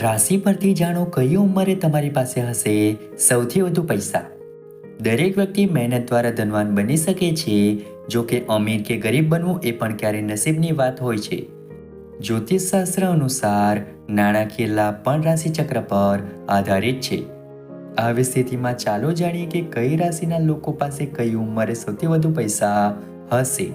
રાશિ પરથી જાણો કઈ ઉંમરે તમારી પાસે હશે સૌથી વધુ પૈસા. દરેક વ્યક્તિ મહેનત દ્વારા ધનવાન બની શકે છે, જો કે અમીર કે ગરીબ બનવું એ પણ ક્યારેય નસીબની વાત હોય છે. જ્યોતિષશાસ્ત્ર અનુસાર નાણાકીય લાભ પણ રાશિચક્ર પર આધારિત છે. આવી સ્થિતિમાં ચાલો જાણીએ કે કઈ રાશિના લોકો પાસે કઈ ઉંમરે સૌથી વધુ પૈસા હશે.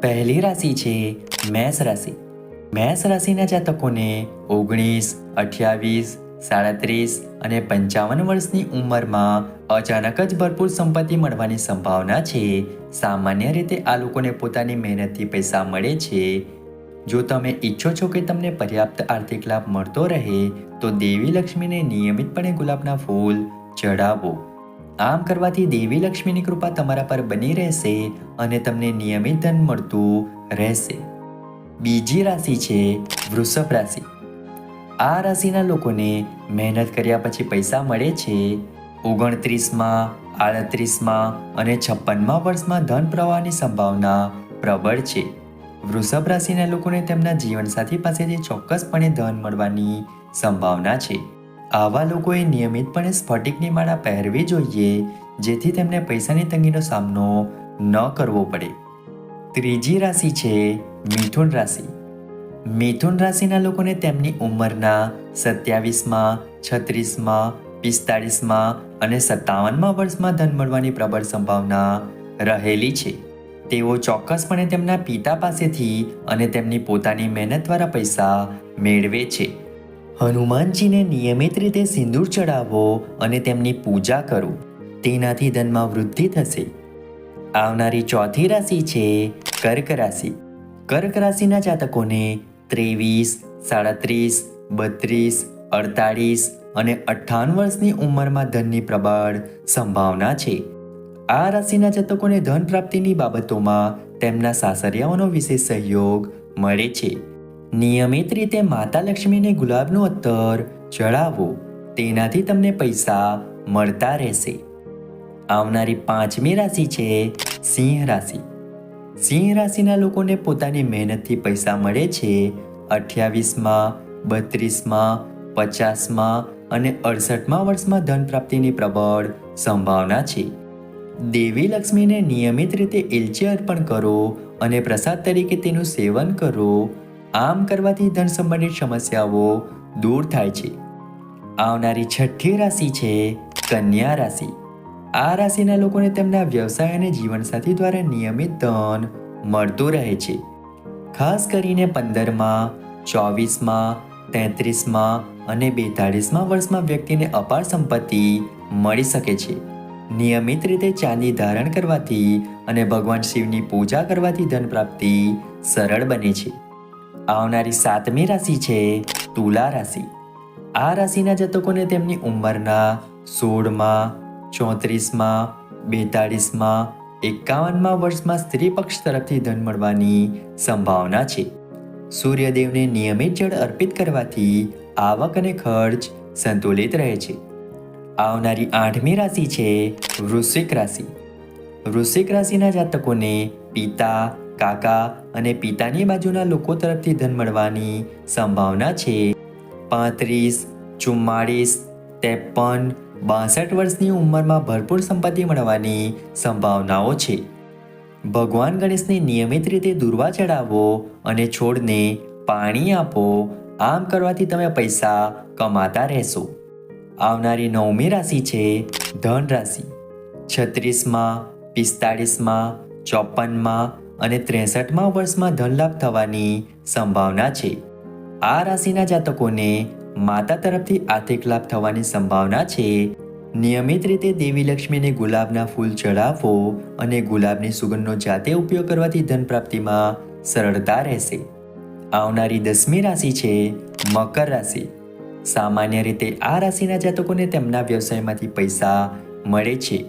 પહેલી રાશિ છે મેષ રાશિ. મેષ રાશિના જાતકોને ઓગણીસ, અઠ્યાવીસ, સાડત્રીસ અને પંચાવન વર્ષની ઉંમરમાં અચાનક જ ભરપૂર સંપત્તિ મળવાની સંભાવના છે. સામાન્ય રીતે આ લોકોને પોતાની મહેનતથી પૈસા મળે છે. જો તમે ઈચ્છો છો કે તમને પર્યાપ્ત આર્થિક લાભ મળતો રહે, તો દેવી લક્ષ્મીને નિયમિતપણે ગુલાબના ફૂલ ચઢાવો આમ કરવાથી દેવી લક્ષ્મીની કૃપા તમારા પર બની રહેશે અને તમને નિયમિત ધન મળતું રહેશે. બીજી રાશિ છે વૃષભ રાશિ. આ રાશિના લોકોને મહેનત કર્યા પછી પૈસા મળે છે ઓગણત્રીસમાં, આડત્રીસમાં અને છપ્પનમાં વર્ષમાં ધન પ્રવાહની સંભાવના પ્રબળ છે. વૃષભ રાશિના લોકોને તેમના જીવનસાથી પાસેથી ચોક્કસપણે ધન મળવાની સંભાવના છે. આવા લોકોએ નિયમિતપણે સ્ફટિકની માળા પહેરવી જોઈએ, જેથી તેમને પૈસાની તંગીનો સામનો ન કરવો પડે. ત્રીજી રાશિ છે મિથુન રાશિ. મિથુન રાશિના લોકોને તેમની ઉંમરના સત્યાવીસમાં, છત્રીસમાં, પિસ્તાળીસમાં અને સત્તાવનમાં વર્ષમાં ધન મળવાની પ્રબળ સંભાવના રહેલી છે. તેઓ ચોક્કસપણે તેમના પિતા પાસેથી અને તેમની પોતાની મહેનત દ્વારા પૈસા મેળવે છે. હનુમાનજીને નિયમિત રીતે સિંદૂર ચડાવો અને તેમની પૂજા કરો. તેનાથી ધનમાં વૃદ્ધિ થશે. આવનારી ચોથી રાશિ છે કર્ક રાશિ. કર્ક રાશિના જાતકોને ત્રેવીસ, સાડત્રીસ, બત્રીસ, અડતાળીસ અને અઠ્ઠાવન વર્ષની ઉંમરમાં ધનની પ્રબળ સંભાવના છે. આ રાશિના જાતકોને ધન પ્રાપ્તિની બાબતોમાં તેમના સાસરિયાઓનો વિશેષ સહયોગ મળે છે. નિયમિત રીતે માતા લક્ષ્મીને ગુલાબનું અત્તર ચડાવો તેનાથી તમને પૈસા મળતા રહેશે. આવનારી પાંચમી રાશિ છે સિંહ રાશિ. સિંહ રાશિના લોકોને પોતાની મહેનતથી પૈસા મળે છે. અઠ્યાવીસમાં, બત્રીસમાં, પચાસમાં અને અડસઠમાં વર્ષમાં ધન પ્રાપ્તિની પ્રબળ સંભાવના છે. દેવી લક્ષ્મીને નિયમિત રીતે એલચી અર્પણ કરો અને પ્રસાદ તરીકે તેનું સેવન કરો. આમ કરવાથી ધન સંબંધિત સમસ્યાઓ દૂર થાય છે. આવનારી છઠ્ઠી રાશિ છે કન્યા રાશિ. આ રાશિના લોકોને તેમના વ્યવસાય અને જીવનસાથી દ્વારા નિયમિત ધન મળતું રહે છે. ખાસ કરીને પંદરમાં, ચોવીસમાં, તેત્રીસમાં અને બેતાળીસમાં વર્ષમાં વ્યક્તિને અપાર સંપત્તિ મળી શકે છે. નિયમિત રીતે ચાંદી ધારણ કરવાથી અને ભગવાન શિવની પૂજા કરવાથી ધન પ્રાપ્તિ સરળ બને છે. આવનારી સાતમી રાશિ છે તુલા રાશિ. આ રાશિના જાતકોને તેમની ઉંમરના સોળમાં ચોત્રીસમાં, બેતાળીસમાં, એકાવનમાં વર્ષમાં સ્ત્રી પક્ષ તરફથી ધન મળવાની સંભાવના છે. સૂર્યદેવને નિયમિત જળ અર્પિત કરવાથી આવક અને ખર્ચ સંતુલિત રહે છે. આવનારી આઠમી રાશિ છે વૃશ્ચિક રાશિ. વૃશ્ચિક રાશિના જાતકોને પિતા, કાકા અને પિતાની બાજુના લોકો તરફથી ધન મળવાની સંભાવના છે. પાંત્રીસ, ચુમ્માળીસ, ત્રેપન બાસઠ વર્ષની ઉંમરમાં ભરપૂર સંપત્તિ મળવાની સંભાવનાઓ છે. ભગવાન ગણેશને નિયમિત રીતે દુર્વા ચડાવો અને છોડને પાણી આપો, આમ કરવાથી તમે પૈસા કમાતા રહેશો. આવનારી નવમી રાશિ છે ધન રાશિ. છત્રીસમાં, પિસ્તાળીસમાં ચોપનમાં અને ત્રેસઠમાં વર્ષમાં ધનલાભ થવાની સંભાવના છે. આ રાશિના જાતકોને માતા તરફથી આર્થિક લાભ થવાની સંભાવના છે. નિયમિત રીતે દેવી લક્ષ્મીને ગુલાબના ફૂલ ચઢાવો અને ગુલાબની સુગંધનો જાતે ઉપયોગ કરવાથી ધન પ્રાપ્તિમાં સરળતા રહેશે. આવનારી દસમી રાશિ છે મકર રાશિ. સામાન્ય રીતે આ રાશિના જાતકોને તેમના વ્યવસાયમાંથી પૈસા મળે છે.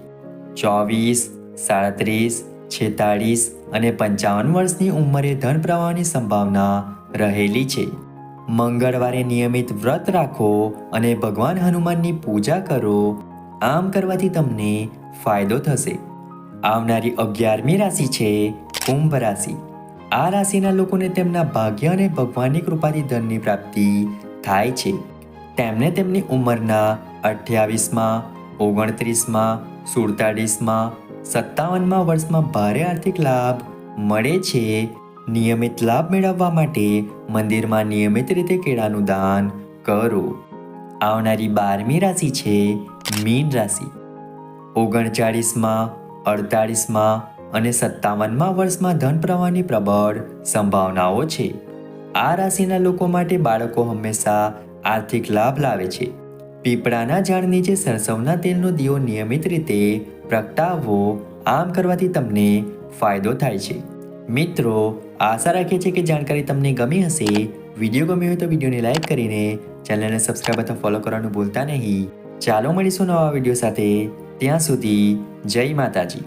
ચોવીસ, સાડત્રીસ, છેતાળીસ અને પંચાવન વર્ષની ઉંમરે ધન પ્રવાહની સંભાવના રહેલી છે. મંગળવારે નિયમિત વ્રત રાખો અને ભગવાન હનુમાનની પૂજા કરો, આમ કરવાથી તમને ફાયદો થશે. આવનારી અગિયારમી રાશિ છે કુંભ રાશિ. આ રાશિના લોકોને તેમના ભાગ્ય અને ભગવાનની કૃપાથી ધનની પ્રાપ્તિ થાય છે. તેમને તેમની ઉંમરના અઠ્યાવીસમાં, ઓગણત્રીસમાં, સુડતાળીસમાં, સત્તાવનમાં વર્ષમાં ભારે આર્થિક લાભ મળે છે નિયમિત લાભ મેળવવા માટે મંદિરમાં નિયમિત રીતે કેળાનું દાન કરો. આવનારી બારમી રાશિ છે મીન રાશિ. ઓગણચાળીસમાં, અડતાળીસમાં અને સત્તાવનમાં વર્ષમાં ધન પ્રવાહની પ્રબળ સંભાવનાઓ છે. આ રાશિના લોકો માટે બાળકો હંમેશા આર્થિક લાભ લાવે છે. પીપળાના ઝાડ નીચે સરસવના તેલનો દીવો નિયમિત રીતે પ્રગટાવવો આમ કરવાથી તમને ફાયદો થાય છે. મિત્રો આશા રાખીએ છીએ કે જાણકારી તમને ગમી હશે. વીડિયો ગમ્યો હોય તો વિડીયોને લાઇક કરીને ચેનલને સબસ્ક્રાઈબ અથવા ફોલો કરવાનું ભૂલતા નહીં. ચાલો મળીશું નવા વીડિયો સાથે. ત્યાં સુધી જય માતાજી.